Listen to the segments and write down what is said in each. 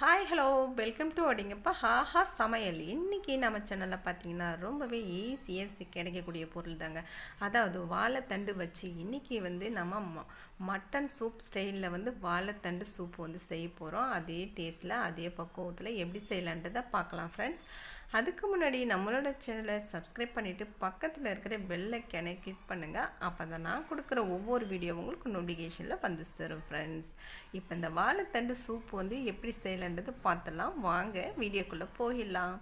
Hi hello welcome to ஒடிங்கப்பா ஹாஹா சமையல் இன்றைக்கி நம்ம சேனலில் பார்த்தீங்கன்னா ரொம்பவே ஈஸியாக கிடைக்கக்கூடிய பொருள் தாங்க அதாவது வாழைத்தண்டு வச்சு இன்றைக்கி வந்து நம்ம ம- மட்டன் சூப் ஸ்டைலில் வந்து வாழைத்தண்டு சூப் வந்து செய்ய போகிறோம் அதே டேஸ்ட்டில் அதே பக்குவத்தில் எப்படி செய்யலான்றதை பார்க்கலாம் ஃப்ரெண்ட்ஸ் அதுக்கு முன்னாடி நம்மளோட சேனலை சப்ஸ்கிரைப் பண்ணிவிட்டு பக்கத்தில் இருக்கிற பெல் கிளிக் பண்ணுங்கள் அப்போ தான் நான் கொடுக்குற ஒவ்வொரு வீடியோ உங்களுக்கு நோட்டிஃபிகேஷனில் வந்து சேரும் ஃப்ரெண்ட்ஸ் இப்போ இந்த வாழைத்தண்டு சூப் வந்து எப்படி செய்யலான்றது பார்த்துலாம் வாங்க வீடியோக்குள்ளே போயிடலாம்.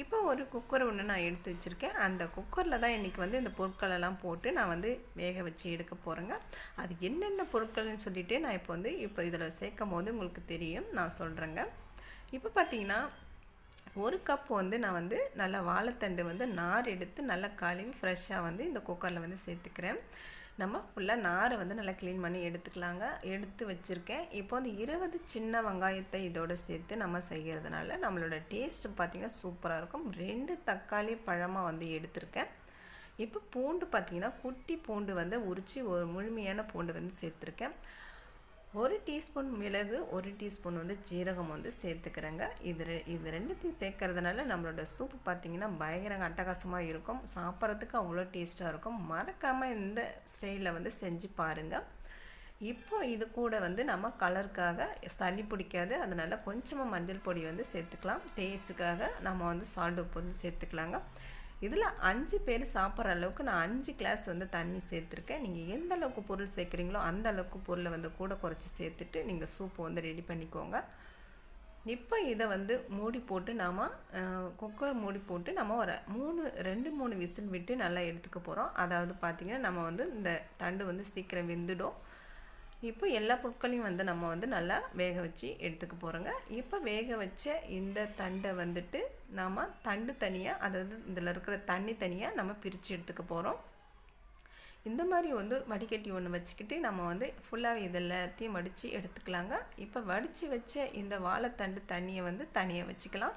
இப்போ ஒரு குக்கர் ஒன்று நான் எடுத்து வச்சுருக்கேன். அந்த குக்கரில் தான் இன்றைக்கி வந்து இந்த பொருட்களெல்லாம் போட்டு நான் வந்து வேக வச்சு எடுக்க போகிறேங்க அது என்னென்ன பொருட்கள்னு சொல்லிவிட்டு நான் இப்போ வந்து இப்போ இதில் சேர்க்கும் போது உங்களுக்கு தெரியும். நான் சொல்கிறேங்க இப்போ பார்த்தீங்கன்னா ஒரு கப் வந்து நான் வந்து நல்லா வாழைத்தண்டு வந்து நார் எடுத்து நல்லா கழுவி ஃப்ரெஷ்ஷாக வந்து இந்த குக்கரில் வந்து சேர்த்துக்கிறேன். நம்ம ஃபுல்லாக நாரை வந்து நல்லா க்ளீன் பண்ணி எடுத்துக்கலாங்க. எடுத்து வச்சுருக்கேன். இப்போ வந்து இருபது சின்ன வெங்காயத்தை இதோடு சேர்த்து நம்ம செய்கிறதுனால நம்மளோட டேஸ்ட் பார்த்திங்கன்னா சூப்பராக இருக்கும். ரெண்டு தக்காளி பழமாக வந்து எடுத்திருக்கேன். இப்போ பூண்டு பார்த்திங்கன்னா குட்டி பூண்டு வந்து உரித்து ஒரு முழுமையான பூண்டு வந்து சேர்த்துருக்கேன். ஒரு டீஸ்பூன் மிளகு ஒரு டீஸ்பூன் வந்து ஜீரகம் வந்து சேர்த்துக்கிறேங்க. இது ரெ- இது ரெண்டுத்தையும் சேர்க்கறதுனால நம்மளோட சூப்பு பார்த்தீங்கன்னா பயங்கர அட்டகாசமாக இருக்கும். சாப்பிட்றதுக்கு அவ்வளோ டேஸ்ட்டாக இருக்கும். மறக்காமல் இந்த ஸ்டைலில் வந்து செஞ்சு பாருங்கள் இப்போ இது கூட வந்து நம்ம கலருக்காக சளி பிடிக்காது. அதனால கொஞ்சமாக மஞ்சள் பொடி வந்து சேர்த்துக்கலாம். டேஸ்ட்டுக்காக நம்ம வந்து சால்ட் உப்பு வந்து சேர்த்துக்கலாங்க. இதில் அஞ்சு பேர் சாப்பிட்ற அளவுக்கு நான் அஞ்சு கிளாஸ் வந்து தண்ணி சேர்த்துருக்கேன். நீங்கள் எந்த அளவுக்கு பொருள் சேர்க்குறீங்களோ அந்த அளவுக்கு பொருளை வந்து கூட குறைச்சி சேர்த்துட்டு நீங்கள் சூப்பை வந்து ரெடி பண்ணிக்கோங்க. இப்போ இதை வந்து மூடி போட்டு நாம் குக்கர் மூடி போட்டு நம்ம ஒரு மூணு ரெண்டு மூணு விசில் விட்டு நல்லா எடுத்துக்க போகிறோம். அதாவது பார்த்திங்கன்னா நம்ம வந்து இந்த தண்டு வந்து சீக்கிரம் வெந்துடும். இப்போ எல்லா பொருட்களையும் வந்து நம்ம வந்து நல்லா வேக வச்சு எடுத்துக்க போகிறோங்க இப்போ வேக வச்ச இந்த தண்டை வந்துட்டு நாம் தண்டு தனியாக அதாவது இதில் இருக்கிற தண்ணி தனியாக நம்ம பிரித்து எடுத்துக்க போகிறோம் இந்த மாதிரி வந்து வடிகட்டி ஒன்று வச்சுக்கிட்டு நம்ம வந்து ஃபுல்லாகவே இது எல்லாத்தையும் வடித்து எடுத்துக்கலாங்க. இப்போ வடித்து வச்ச இந்த வாழைத்தண்டு தண்ணியை வந்து தனியாக வச்சுக்கலாம்.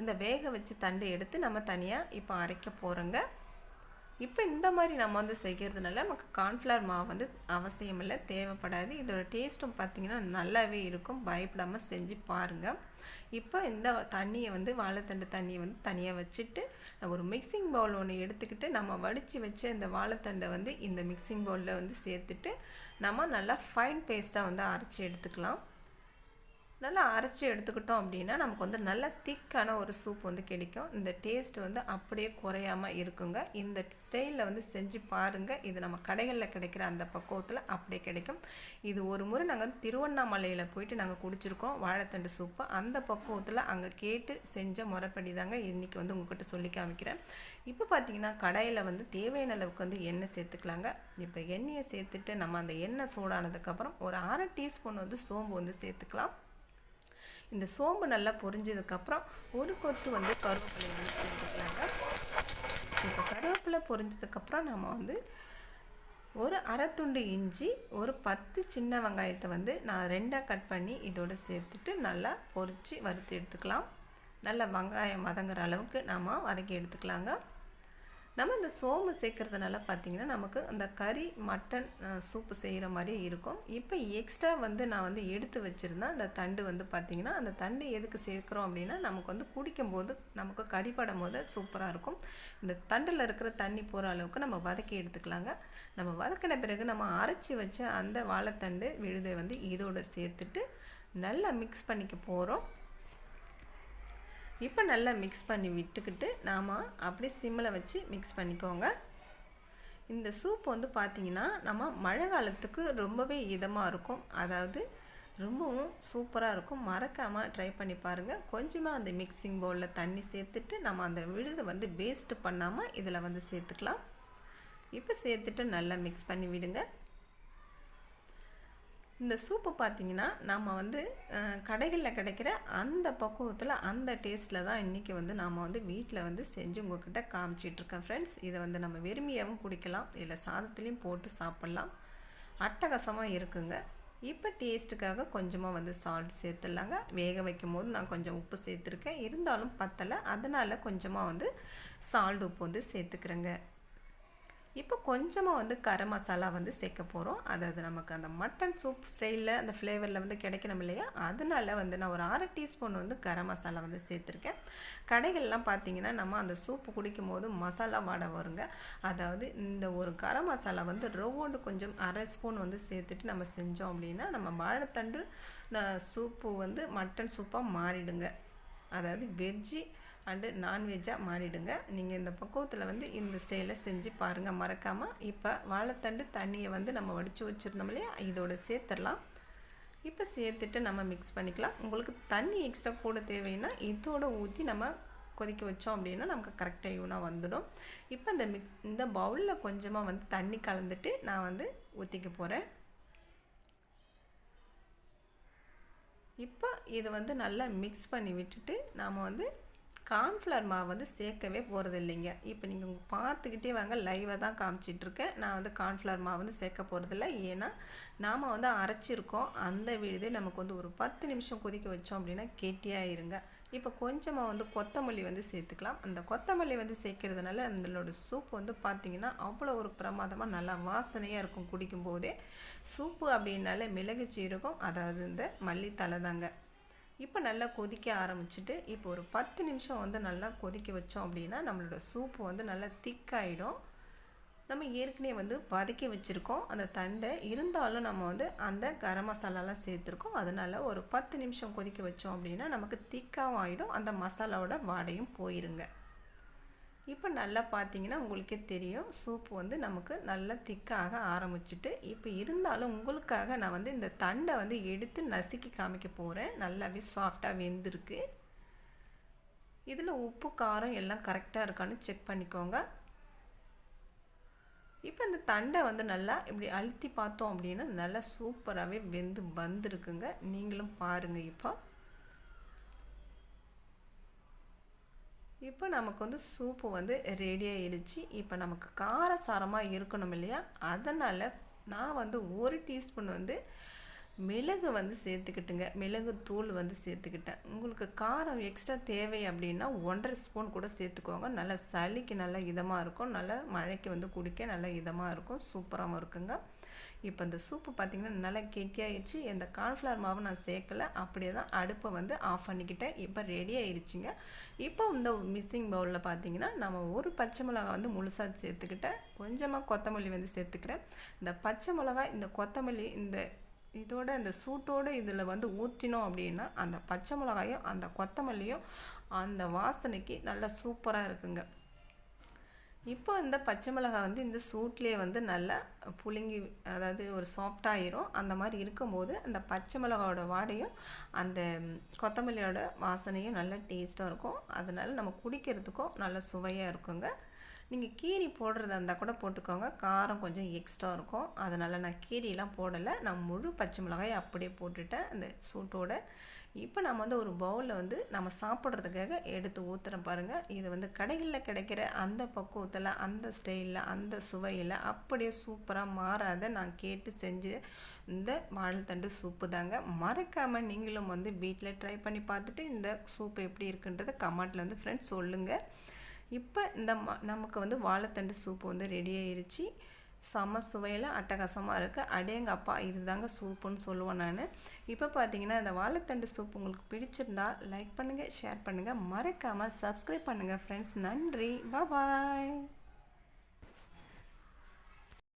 இந்த வேக வச்ச தண்டு எடுத்து நம்ம தனியாக இப்போ அரைக்க போகிறோங்க இப்போ இந்த மாதிரி நம்ம வந்து செய்கிறதுனால நமக்கு கார்ன்ஃப்ளவர் மாவு வந்து அவசியம் இல்லை தேவைப்படாது. இதோட டேஸ்ட்டும் பார்த்திங்கன்னா நல்லாவே இருக்கும். பயப்படாமல் செஞ்சு பாருங்கள் இப்போ இந்த தண்ணியை வந்து வாழைத்தண்டு தண்ணியை வந்து தனியாக வச்சுட்டு ஒரு மிக்சிங் பவுல் ஒன்று எடுத்துக்கிட்டு நம்ம வடித்து வச்ச இந்த வாழைத்தண்டை வந்து இந்த மிக்சிங் பவுலில் வந்து சேர்த்துட்டு நம்ம நல்லா ஃபைன் பேஸ்ட்டாக வந்து அரைச்சி எடுத்துக்கலாம். நல்லா அரைச்சி எடுத்துக்கிட்டோம் அப்படின்னா நமக்கு வந்து நல்லா திக்கான ஒரு சூப் வந்து கிடைக்கும். இந்த டேஸ்ட் வந்து அப்படியே குறையாம இருக்குங்க. இந்த ஸ்டைலில் வந்து செஞ்சு பாருங்கள் இது நம்ம கடைகளில் கிடைக்கிற அந்த பக்குவத்தில் அப்படியே கிடைக்கும். இது ஒரு முறை நாங்கள் திருவண்ணாமலையில் போயிட்டு நாங்கள் குடிச்சிருக்கோம். வாழைத்தண்டு சூப்பு. அந்த பக்குவத்தில் அங்கே கேட்டு செஞ்ச முறைப்படி தாங்க இன்றைக்கி வந்து உங்கள்கிட்ட சொல்லி காமிக்கிறேன். இப்போ பார்த்தீங்கன்னா கடையில் வந்து தேவையான அளவுக்கு வந்து எண்ணெய் சேர்த்துக்கலாங்க. இப்போ எண்ணெயை சேர்த்துட்டு நம்ம அந்த எண்ணெய் சூடானதுக்கப்புறம் ஒரு அரை டீஸ்பூன் வந்து சோம்பு வந்து சேர்த்துக்கலாம். இந்த சோம்பு நல்லா பொரிஞ்சதுக்கப்புறம் ஒரு கொத்து வந்து கருவேப்பிலை யூஸ் பண்ணிக்கலாங்க இப்போ கருவேப்பிலை பொரிஞ்சதுக்கப்புறம் நம்ம வந்து ஒரு அரை துண்டு இஞ்சி ஒரு பத்து சின்ன வெங்காயத்தை வந்து நான் ரெண்டாக கட் பண்ணி இதோடு சேர்த்துட்டு நல்லா பொரித்து வறுத்து எடுத்துக்கலாம். நல்லா வெங்காயம் வதங்குற அளவுக்கு நாம் வதக்கி எடுத்துக்கலாங்க. நம்ம இந்த சோம்பு சேர்க்கறதுனால பார்த்தீங்கன்னா நமக்கு அந்த கறி மட்டன் சூப்பு செய்கிற மாதிரியே இருக்கும். இப்போ எக்ஸ்ட்ரா வந்து நான் வந்து எடுத்து வச்சுருந்தேன் அந்த தண்டு வந்து பார்த்திங்கன்னா அந்த தண்டு எதுக்கு சேர்க்குறோம் அப்படின்னா நமக்கு வந்து குடிக்கும்போது நமக்கு கடிப்படும் போது சூப்பராக இருக்கும். இந்த தண்டில் இருக்கிற தண்ணி போகிற அளவுக்கு நம்ம வதக்கி எடுத்துக்கலாங்க. நம்ம வதக்கின பிறகு நம்ம அரைச்சி வச்ச அந்த வாழைத்தண்டு விழுதை வந்து இதோடு சேர்த்துட்டு நல்லா மிக்ஸ் பண்ணிக்க போகிறோம் இப்போ நல்லா மிக்ஸ் பண்ணி விட்டுக்கிட்டு நாம் அப்படியே சிம்மில் வச்சு மிக்ஸ் பண்ணிக்கோங்க. இந்த சூப் வந்து பார்த்திங்கன்னா நம்ம மழை காலத்துக்கு ரொம்பவே இதமாக இருக்கும். அதாவது ரொம்பவும் சூப்பராக இருக்கும். மறக்காமல் ட்ரை பண்ணி பாருங்கள் கொஞ்சமாக அந்த மிக்சிங் பவுலில் தண்ணி சேர்த்துட்டு நம்ம அந்த விழுதை வந்து வேஸ்ட்டு பண்ணாமல் இதில் வந்து சேர்த்துக்கலாம். இப்போ சேர்த்துட்டு நல்லா மிக்ஸ் பண்ணி விடுங்க. இந்த சூப்பு பார்த்தீங்கன்னா நாம் வந்து கடைகளில் கிடைக்கிற அந்த பக்குவத்தில் அந்த டேஸ்ட்டில் தான் இன்றைக்கி வந்து நாம் வந்து வீட்டில் வந்து செஞ்சு உங்கள்கிட்ட காமிச்சிட்ருக்கேன் ஃப்ரெண்ட்ஸ் இதை வந்து நம்ம வெறுமையாகவும் குடிக்கலாம் இல்லை சாதத்துலேயும் போட்டு சாப்பிட்லாம். அட்டகாசமாக இருக்குங்க. இப்போ டேஸ்ட்டுக்காக கொஞ்சமாக வந்து சால்ட் சேர்த்துடலாங்க. வேக வைக்கும் போது நான் கொஞ்சம் உப்பு சேர்த்துருக்கேன். இருந்தாலும் பத்தலை. அதனால் கொஞ்சமாக வந்து சால்ட் உப்பு வந்து சேர்த்துக்கிறேங்க. இப்போ கொஞ்சமாக வந்து கரம் மசாலா வந்து சேர்க்க போகிறோம் அதாவது நமக்கு அந்த மட்டன் சூப் ஸ்டைலில் அந்த ஃப்ளேவரில் வந்து கிடைக்கணும் இல்லையா? அதனால வந்து நான் ஒரு அரை டீஸ்பூன் வந்து கரம் மசாலா வந்து சேர்த்துருக்கேன். கடைகள்லாம் பார்த்தீங்கன்னா நம்ம அந்த சூப்பு குடிக்கும் போது மசாலா வாடை வருங்க. அதாவது இந்த ஒரு கரம் மசாலா வந்து ரவுண்டு கொஞ்சம் அரை ஸ்பூன் வந்து சேர்த்துட்டு நம்ம செஞ்சோம் அப்படின்னா நம்ம வாழைத்தண்டு சூப்பு வந்து மட்டன் சூப்பாக மாறிடுங்க. அதாவது வெஜ்ஜி அண்டு நான்வெஜ்ஜாக மாறிடுங்க. நீங்கள் இந்த பக்குவத்தில் வந்து இந்த ஸ்டைலில் செஞ்சு பாருங்கள் மறக்காமல் இப்போ வாழைத்தண்டு தண்ணியை வந்து நம்ம வடித்து வச்சுருந்தோம் இல்லையா? இதோட சேர்த்துடலாம். இப்போ சேர்த்துட்டு நம்ம மிக்ஸ் பண்ணிக்கலாம். உங்களுக்கு தண்ணி எக்ஸ்ட்ரா கூட தேவைன்னா இதோட ஊற்றி நம்ம கொதிக்க வச்சோம் அப்படின்னா நமக்கு கரெக்டாக யூனாக வந்துடும். இப்போ இந்த மிக் இந்த பவுலில் கொஞ்சமாக வந்து தண்ணி கலந்துட்டு நான் வந்து ஊற்றிக்க போகிறேன் இப்போ இதை வந்து நல்லா மிக்ஸ் பண்ணி விட்டுட்டு நாம் வந்து கார்ன்ஃப்ளவர் மாவு வந்து சேர்க்கவே போகிறது இல்லைங்க இப்போ நீங்கள் பார்த்துக்கிட்டே வாங்க லைவாக தான் காமிச்சிட்ருக்கேன். நான் வந்து கார்ன்ஃப்ளவர் மாவு வந்து சேர்க்க போகிறதில்ல ஏன்னா நாம் வந்து அரைச்சிருக்கோம். அந்த விழுது நமக்கு வந்து ஒரு பத்து நிமிஷம் கொதிக்க வச்சோம் அப்படின்னா கெட்டியாக இருங்க. இப்போ கொஞ்சமாக வந்து கொத்தமல்லி வந்து சேர்த்துக்கலாம். அந்த கொத்தமல்லி வந்து சேர்க்கறதுனால நம்மளோட சூப் வந்து பார்த்திங்கன்னா அவ்வளோ ஒரு பிரமாதமாக நல்லா வாசனையாக இருக்கும் குடிக்கும்போதே. சூப்பு அப்படின்னாலே மிளகு சீரகம் அதாவது இந்த மல்லித்தலை தாங்க. இப்போ நல்லா கொதிக்க ஆரம்பிச்சுட்டு இப்போ ஒரு பத்து நிமிஷம் வந்து நல்லா கொதிக்க வச்சோம் அப்படின்னா நம்மளோட சூப்பு வந்து நல்லா திக்காயிடும் நம்ம ஏற்கனவே வந்து வதக்கி வச்சுருக்கோம். அந்த தண்டை இருந்தாலும் நம்ம வந்து அந்த கரம் மசாலாலாம் சேர்த்துருக்கோம். அதனால் ஒரு பத்து நிமிஷம் கொதிக்க வச்சோம் அப்படின்னா நமக்கு திக்காகவும் ஆகிடும் அந்த மசாலாவோட வாடையும் போயிருங்க. இப்போ நல்லா பார்த்தீங்கன்னா உங்களுக்கே தெரியும். சூப்பு வந்து நமக்கு நல்லா திக்காக ஆரம்பிச்சுட்டு இப்போ இருந்தாலும் உங்களுக்காக நான் வந்து இந்த தண்டை வந்து எடுத்து நசுக்கி காமிக்க போகிறேன் நல்லாவே சாஃப்டாக வெந்திருக்கு. இதில் உப்பு காரம் எல்லாம் கரெக்டாக இருக்கான்னு செக் பண்ணிக்கோங்க. இப்போ இந்த தண்டை வந்து நல்லா இப்படி அழுத்தி பார்த்தோம் அப்படின்னா நல்லா சூப்பராகவே வெந்து வந்திருக்குங்க. நீங்களும் பாருங்கள் இப்போ. இப்போ நமக்கு வந்து சூப்பு வந்து ரெடி ஆயிடுச்சு. இப்போ நமக்கு காரசாரமாக இருக்கணும் இல்லையா? அதனால் நான் வந்து ஒரு டீஸ்பூன் வந்து மிளகு வந்து சேர்த்துக்கிட்டுங்க. மிளகு தூள் வந்து சேர்த்துக்கிட்டேன். உங்களுக்கு காரம் எக்ஸ்ட்ரா தேவை அப்படின்னா ஒன்றரை ஸ்பூன் கூட சேர்த்துக்கோங்க. நல்லா சளிக்கு நல்லா இதமாக இருக்கும். நல்லா மழைக்கு வந்து குடிக்க நல்லா இதமாக இருக்கும். சூப்பராகவும் இருக்குங்க. இப்போ இந்த சூப்பு பார்த்திங்கன்னா நல்லா கெட்டியாகிடுச்சு இந்த கார்ன்ஃப்ளவர் மாவு நான் சேர்க்கலை. அப்படியே தான் அடுப்பை வந்து ஆஃப் பண்ணிக்கிட்டேன். இப்போ ரெடி ஆயிடுச்சுங்க இப்போ இந்த மிஸ்ஸிங் பவுலில் பார்த்தீங்கன்னா நம்ம ஒரு பச்சை மிளகா வந்து முழுசாக சேர்த்துக்கிட்டேன். கொஞ்சமாக கொத்தமல்லி வந்து சேர்த்துக்கிறேன். இந்த பச்சை மிளகா இந்த கொத்தமல்லி இந்த இதோட இந்த சூட்டோடு இதில் வந்து ஊற்றினோம் அப்படின்னா அந்த பச்சை மிளகாயும் அந்த கொத்தமல்லியும் அந்த வாசனைக்கு நல்லா சூப்பராக இருக்குங்க. இப்போ இந்த பச்சை மிளகாய் வந்து இந்த சூட்லேயே வந்து நல்லா புழுங்கி அதாவது ஒரு சாஃப்டாகிரும் அந்த மாதிரி இருக்கும்போது அந்த பச்சை மிளகாவோட வாடையும் அந்த கொத்தமல்லியோட வாசனையும் நல்லா டேஸ்ட்டாக இருக்கும். அதனால் நம்ம குடிக்கிறதுக்கும் நல்ல சுவையாக இருக்குங்க. நீங்கள் கீரி போடுறதா இருந்தால் கூட போட்டுக்கோங்க. காரம் கொஞ்சம் எக்ஸ்ட்ரா இருக்கும். அதனால் நான் கீரிலாம் போடலை. நான் முழு பச்சை மிளகாய் அப்படியே போட்டுட்டேன். அந்த சூட்டோட இப்போ நம்ம வந்து ஒரு பவுலில் வந்து நம்ம சாப்பிட்றதுக்காக எடுத்து ஊற்றுறோம் பாருங்கள் இது வந்து கடைகளில் கிடைக்கிற அந்த பக்குவத்தில் அந்த ஸ்டைலில் அந்த சுவையில் அப்படியே சூப்பராக மாறாத நான் கேட்டு செஞ்சு இந்த வாழைத்தண்டு சூப்பு தாங்க. மறக்காமல் நீங்களும் வந்து வீட்டில் ட்ரை பண்ணி பார்த்துட்டு இந்த சூப்பு எப்படி இருக்குன்றதை கமெண்ட்டில் வந்து ஃப்ரெண்ட்ஸ் சொல்லுங்கள் இப்போ இந்த நமக்கு வந்து வாழைத்தண்டு சூப்பு வந்து ரெடி ஆயிருச்சு. செம்ம சுவையில் அட்டகாசமாக இருக்குது அடேங்கப்பா இது தாங்க சூப்புன்னு சொல்லுவேன் நான். இப்போ பார்த்தீங்கன்னா இந்த வாழைத்தண்டு சூப் உங்களுக்கு பிடிச்சிருந்தா லைக் பண்ணுங்கள் ஷேர் பண்ணுங்கள் மறக்காமல் சப்ஸ்கிரைப் பண்ணுங்கள் ஃப்ரெண்ட்ஸ் நன்றி. பாய்